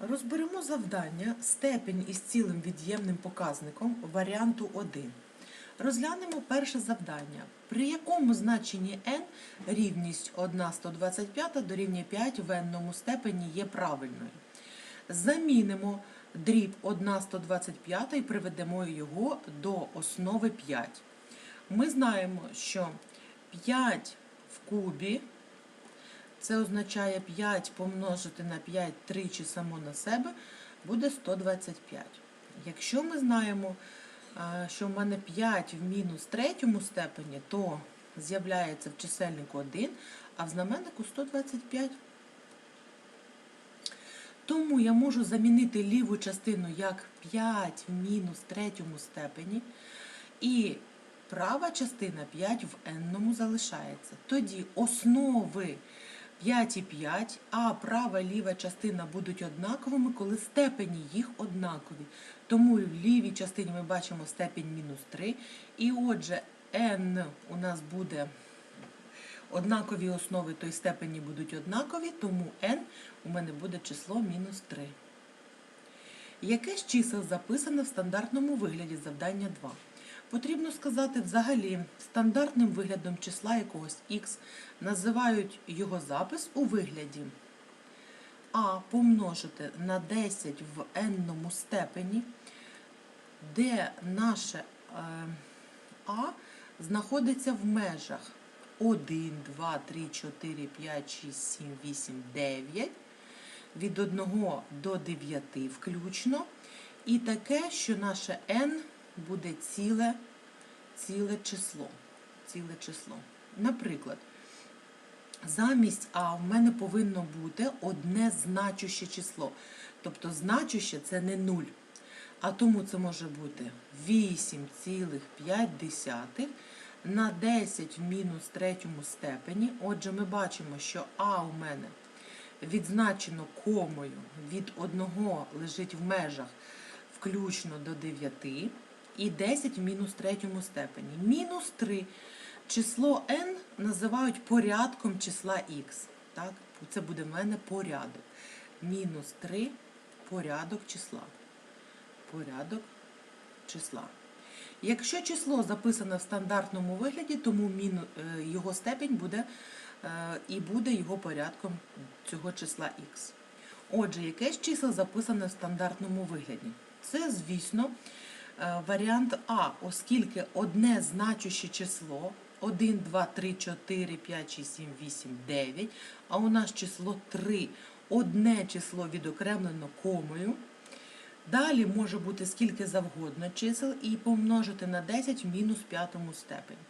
Розберемо завдання степень із цілим від'ємним показником варіанту 1. Розглянемо перше завдання, при якому значенні n рівність 1 125 дорівнює 5 в n степені є правильною. Замінимо дріб 1 125 і приведемо його до основи 5. Ми знаємо, що 5 в кубі це означає 5 помножити на 5 тричі само на себе буде 125. Якщо ми знаємо, що в мене 5 в мінус третьому степені, то з'являється в чисельнику 1, а в знаменнику 125. Тому я можу замінити ліву частину як 5 в мінус третьому степені. І права частина 5 в n залишається. Тоді основи 5 і 5, а права і ліва частина будуть однаковими, коли степені їх однакові. Тому в лівій частині ми бачимо степінь мінус 3. І отже, n у нас буде однакові основи, то й степені будуть однакові, тому n у мене буде число мінус 3. Яке з чисел записане в стандартному вигляді завдання 2? Потрібно сказати взагалі стандартним виглядом числа якогось х називають його запис у вигляді а помножити на 10 в n степені, де наше е, а знаходиться в межах 1, 2, 3, 4, 5, 6, 7, 8, 9, від 1 до 9 включно. І таке, що наше n буде ціле, ціле число. Ціле число. Наприклад, замість А в мене повинно бути одне значуще число. Тобто значуще це не 0. А тому це може бути 8,5 на 10 в мінус третьому степені. Отже, ми бачимо, що А у мене відзначено комою від 1 лежить в межах включно до 9 і 10 в мінус третьому степені. Мінус 3. Число n називають порядком числа x. Так? Це буде в мене порядок. Мінус 3 порядок числа. Порядок числа. Якщо число записане в стандартному вигляді, тому е, його степень буде е, і буде його порядком цього числа x. Отже, якесь число записане в стандартному вигляді? Це, звісно, варіант А, оскільки одне значуще число 1, 2, 3, 4, 5, 6, 7, 8, 9, а у нас число 3, одне число відокремлено комою. Далі може бути скільки завгодно чисел і помножити на 10 в мінус п'ятому степені.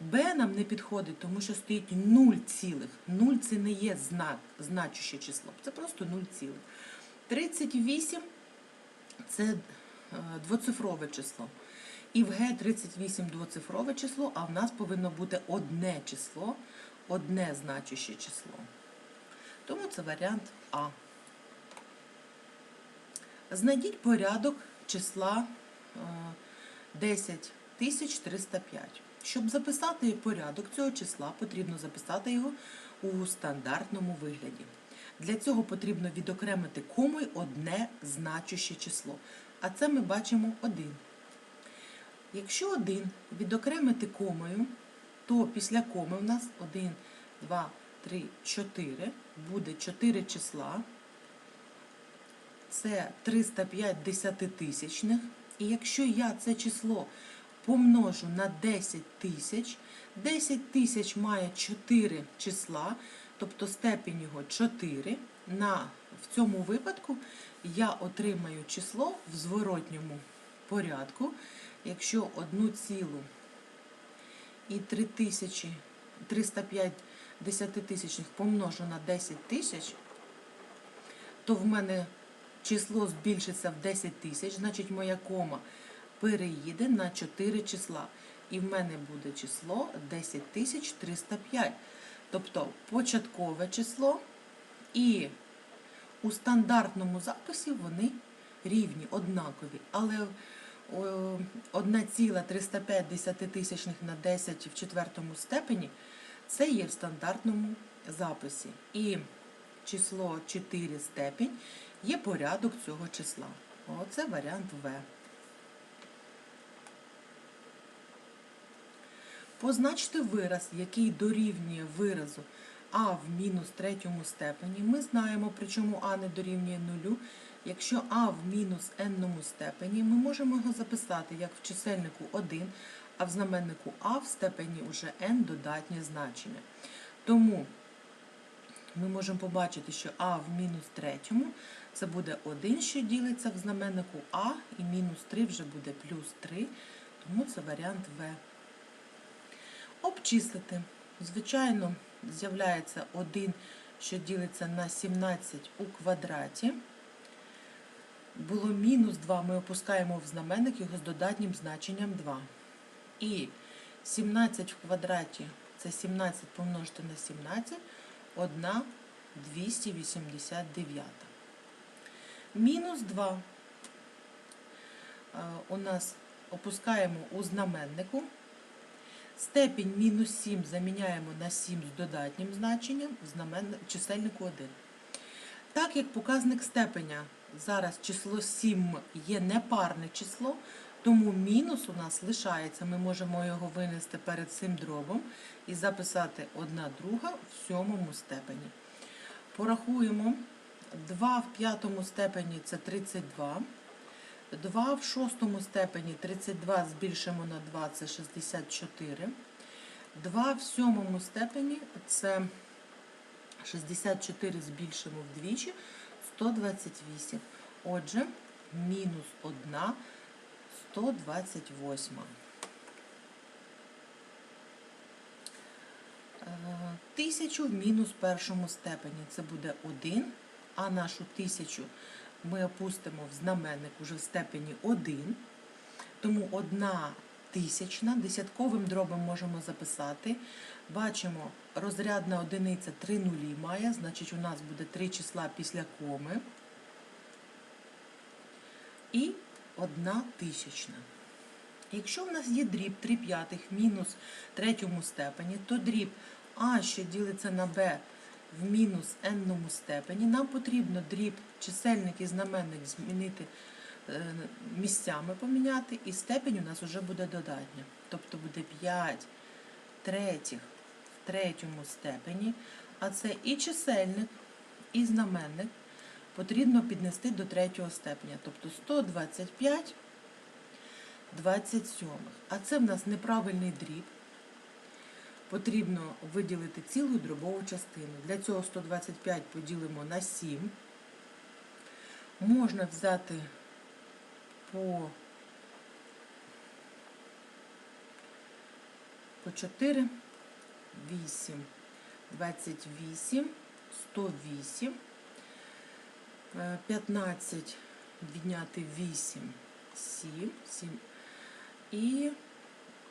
Б нам не підходить, тому що стоїть 0 цілих. 0 це не є знак, значуще число, це просто 0 цілих. 38 це е, двоцифрове число. І в Г 38 двоцифрове число, а в нас повинно бути одне число, одне значуще число. Тому це варіант А. Знайдіть порядок числа е, 10305. Щоб записати порядок цього числа, потрібно записати його у стандартному вигляді. Для цього потрібно відокремити комою одне значуще число. А це ми бачимо 1. Якщо 1 відокремити комою, то після коми у нас 1, 2, 3, 4 буде 4 числа. Це 305 десятитисячних. І якщо я це число помножу на 10 тисяч, 10 тисяч має 4 числа, тобто степінь його 4. На, в цьому випадку я отримаю число в зворотньому порядку. Якщо 1 цілу і 3 тисячі, 305 десятитисячних помножу на 10 тисяч, то в мене число збільшиться в 10 тисяч, значить моя кома переїде на 4 числа. І в мене буде число 10305. Тобто початкове число і у стандартному записі вони рівні, однакові. Але 1,305 десятитисячних на 10 в четвертому степені це є в стандартному записі. І число 4 степінь, є порядок цього числа. Оце варіант В. Позначте вираз, який дорівнює виразу а в мінус третьому степені. Ми знаємо, причому а не дорівнює нулю. Якщо а в мінус n степені, ми можемо його записати як в чисельнику 1, а в знаменнику а в степені вже n додатнє значення. Тому ми можемо побачити, що а в мінус третьому це буде 1, що ділиться в знаменнику а, і мінус 3 вже буде плюс 3, тому це варіант В. Обчислити. Звичайно, з'являється 1, що ділиться на 17 у квадраті. Було мінус 2, ми опускаємо в знаменник його з додатнім значенням 2. І 17 в квадраті це 17 помножити на 17, 1 289. Мінус 2 у нас опускаємо у знаменнику. Степінь мінус 7 заміняємо на 7 з додатнім значенням в чисельнику 1. Так як показник степеня зараз число 7 є непарне число, тому мінус у нас лишається. Ми можемо його винести перед цим дробом і записати 1 друга в сьомому степені. Порахуємо 2 в п'ятому степені це 32. 2 в шостому степені 32 збільшимо на 2 це 64. 2 в сьомому степені це 64 збільшимо вдвічі 128. Отже, мінус 1 128. Е, Тисячу в мінус першому степені це буде 1, а нашу тисячу ми опустимо в знаменник уже в степені 1. Тому 1 тисячна десятковим дробом можемо записати. Бачимо, розрядна одиниця 3 нулі має, значить у нас буде 3 числа після коми. І 1 тисячна. Якщо в нас є дріб 3 п'ятих мінус третьому степені, то дріб А, що ділиться на Б в мінус n степені, нам потрібно дріб чисельник і знаменник змінити е, місцями поміняти, і степень у нас вже буде додатня. Тобто буде 5 третіх в третьому степені, а це і чисельник, і знаменник потрібно піднести до третього степеня. Тобто 125 27. А це в нас неправильний дріб потрібно виділити цілу дробову частину. Для цього 125 поділимо на 7. Можна взяти по, по 4, 8, 28, 108, 15, відняти 8, 7, 7 і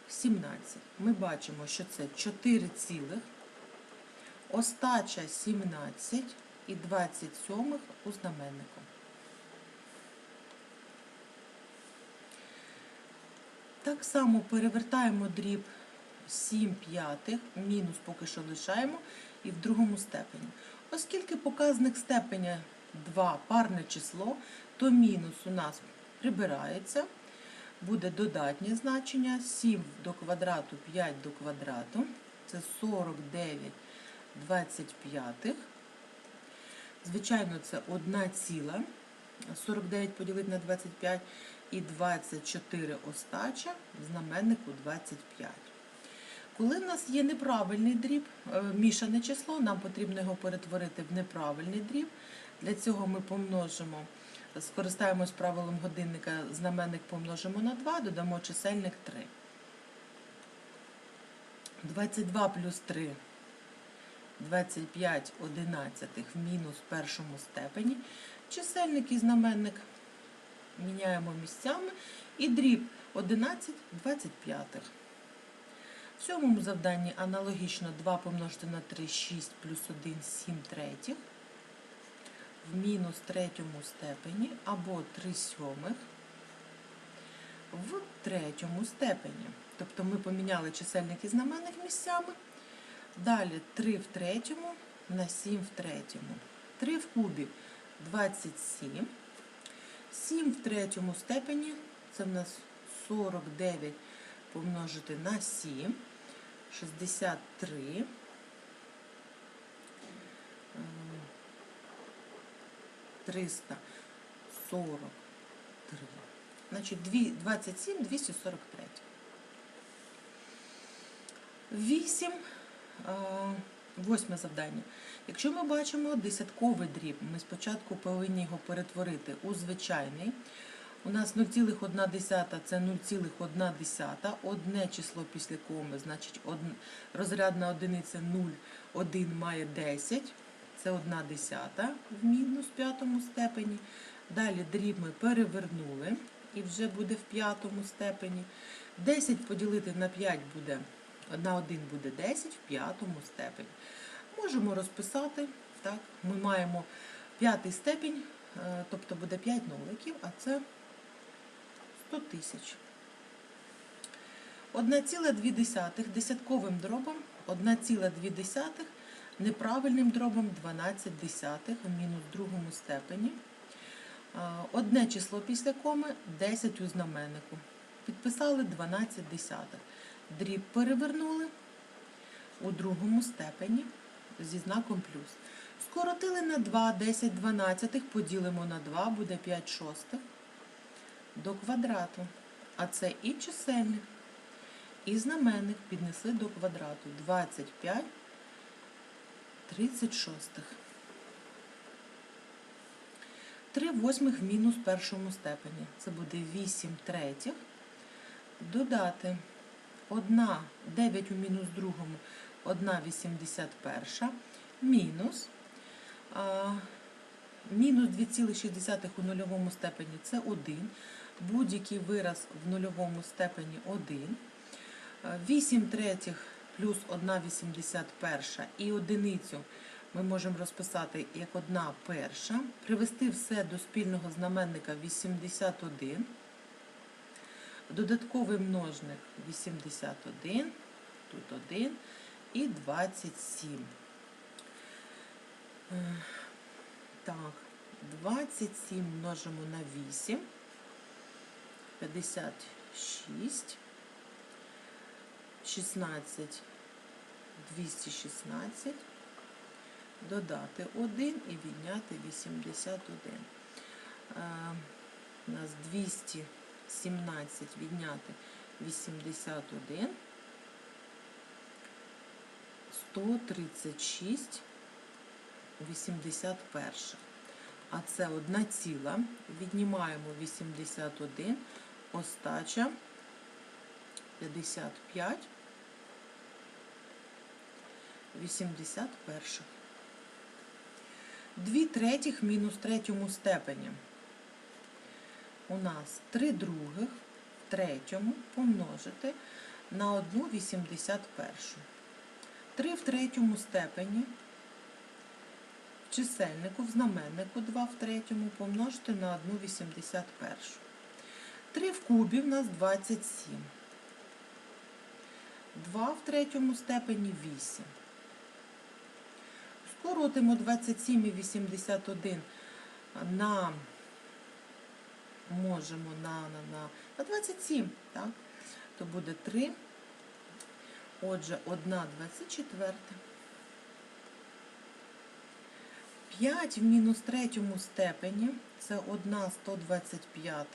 17. Ми бачимо, що це 4 цілих, остача 17 і 27 у знаменнику. Так само перевертаємо дріб 7 п'ятих, мінус поки що лишаємо, і в другому степені. Оскільки показник степеня 2 парне число, то мінус у нас прибирається буде додатнє значення 7 до квадрату 5 до квадрату. Це 49 25. Звичайно, це 1 ціла. 49 поділити на 25 і 24 остача в знаменнику 25. Коли в нас є неправильний дріб, е, мішане число, нам потрібно його перетворити в неправильний дріб. Для цього ми помножимо Скористаємось правилом годинника, знаменник помножимо на 2, додамо чисельник 3. 22 плюс 3, 25 одинадцятих в мінус першому степені. Чисельник і знаменник міняємо місцями. І дріб 11 25. В сьомому завданні аналогічно 2 помножити на 3, 6 плюс 1, 7 третіх в мінус третьому степені або 3 сьомих в третьому степені. Тобто ми поміняли чисельник і знаменник місцями. Далі 3 в третьому на 7 в третьому. 3 в кубі 27. 7 в третьому степені, це в нас 49 помножити на 7, 63. 343. Значить, 27, 243. 8. Восьме завдання. Якщо ми бачимо десятковий дріб, ми спочатку повинні його перетворити у звичайний. У нас 0,1 це 0,1. Одне число після коми, значить розрядна одиниця 0, 1 має 10. Це 1 десята в мінус п'ятому степені. Далі дріб ми перевернули і вже буде в п'ятому степені. 10 поділити на 5 буде, на 1 буде 10 в п'ятому степені. Можемо розписати. Так, ми маємо п'ятий степінь, е, тобто буде 5 ноликів, а це 100 тисяч. 1,2 десятковим дробом, 1,2 неправильним дробом 12 десятих в мінус другому степені. Одне число після коми 10 у знаменнику. Підписали 12 десятих. Дріб перевернули у другому степені зі знаком плюс. Скоротили на 2, 10 дванадцятих, поділимо на 2, буде 5 шостих до квадрату. А це і чисельник, і знаменник піднесли до квадрату. 25 36. 3 восьмих мінус першому степені. Це буде 8 третіх. Додати 1, 9 у мінус другому, 1 81, мінус. А, мінус 2,6 у нульовому степені це 1. Будь-який вираз в нульовому степені 1. 8 третіх плюс 1,81 і одиницю ми можемо розписати як одна перша. Привести все до спільного знаменника 81. Додатковий множник 81, тут 1 і 27. Е, Так, 27 множимо на 8, 56, 16, 216, додати 1 і відняти 81. Е, У нас 217 відняти 81, 136, 81. А це одна ціла. Віднімаємо 81, остача 55, 81. 2 третіх мінус третьому степені. У нас 3 других в третьому помножити на 1 81. 3 в третьому степені в чисельнику, в знаменнику 2 в третьому помножити на 1 81. 3 в кубі в нас 27. 2 в третьому степені 8. Скоротимо 27 і 81 на можемо на, на, на, на 27, так? То буде 3. Отже, 1 24. 5 в мінус третьому степені це 1 125.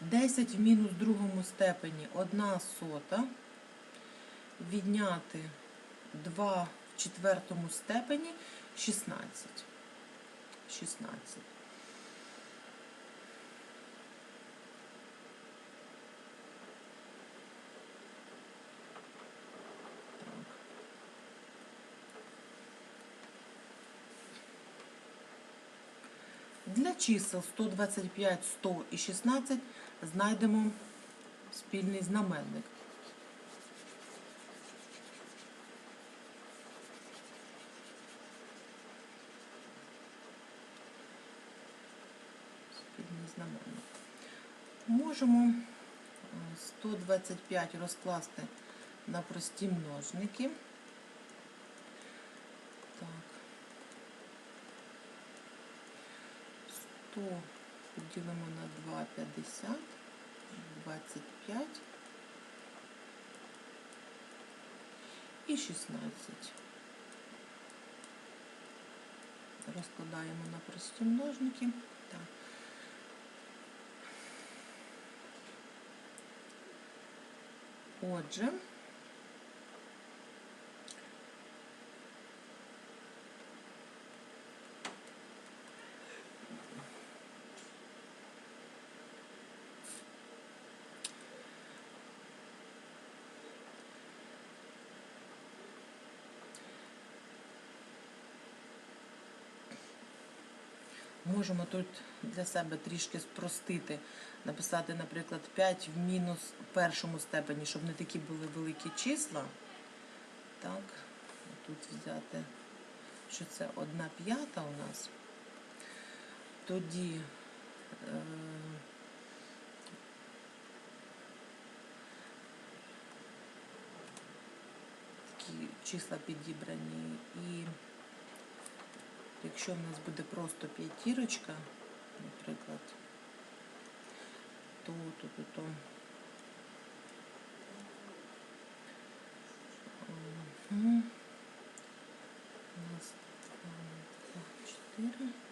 10 в мінус другому степені 1 сота. Відняти 2 в четвертому степені 16. 16. Для чисел 125, 100 і 16 знайдемо спільний знаменник. можемо е, 125 розкласти на прості множники. Так, 100 поділимо на 2,50, 25 і 16. Розкладаємо на прості множники. Так. Отже, можемо тут для себе трішки спростити, написати, наприклад, 5 в мінус першому степені, щоб не такі були великі числа. Так, тут взяти, що це 1 п'ята у нас. Тоді е, такі числа підібрані. І якщо в нас буде просто п'ятірочка, наприклад, то то, то, то.